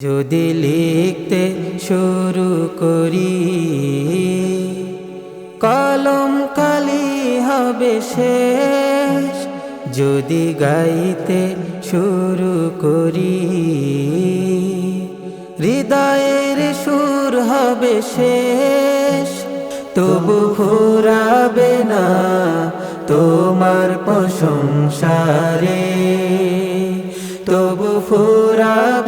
যদি লিখতে শুরু করি, কলম কালি হবে শেষ। যদি গাইতে শুরু করি, হৃদয়ের সুর হবে শেষ। তবু ফুরাবে না তোমার প্রশংসারে তবু ফুরাবে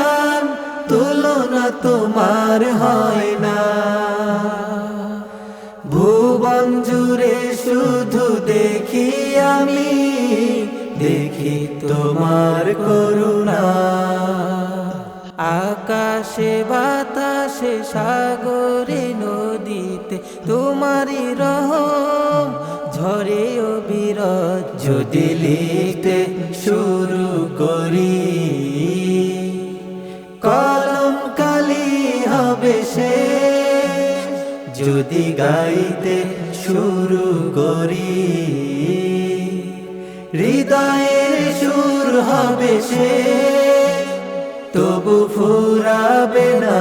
তুলনা তোমার হয় না। ভুবন জুড়ে শুধু দেখি আমি, দেখি তোমার করুণা। আকাশে, বাতাসে, সাগরে, নদীতে তোমারই রহম, ঝরে অবিরত যদি লিখতে শেষ যদি গাইতে শুরু করি, হৃদয়ের সুর হবে সে। তবু ফুরাবে না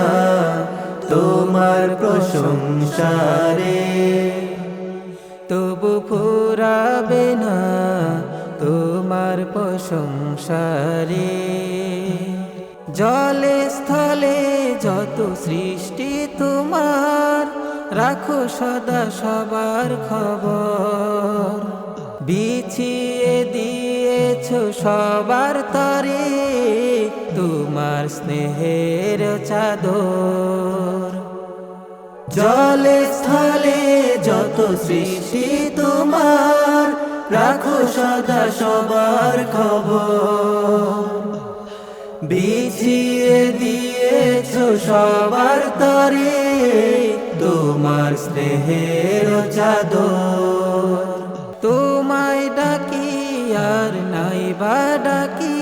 তোমার প্রশংসারে তবু ফুরাবে না তোমার প্রশংসারে জলে স্থলে যত সৃষ্টি তোমার, রাখো সদা সবার খবর। বিছিয়ে দিয়েছ সবার তরে তোমার স্নেহের চাদর। জলে স্থলে যত সৃষ্টি তোমার, রাখো সদা সবার খবর। সবার তরে তোমার স্নেহের চাদর। তোমায় ডাকি আর নাই বা ডাকি,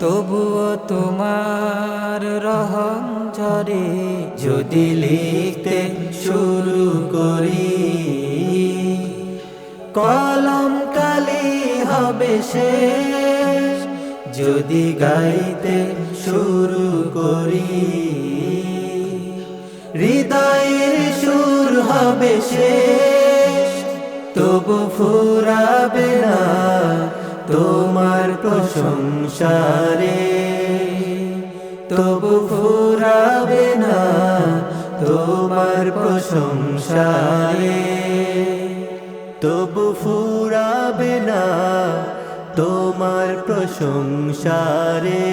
তবুও তোমার রহম ঝরে। যদি লিখতে শুরু করি, কলম কালি হবে শেষ যদি গাইতে শুরু করি, হৃদয়ের সুর হবে শেষ। তবু ফুরাবে না তোমার প্রশংসারে তবু ফুরাবে না তোমার প্রশংসারে তবু ফুরাবে না তোমার প্রশংসারে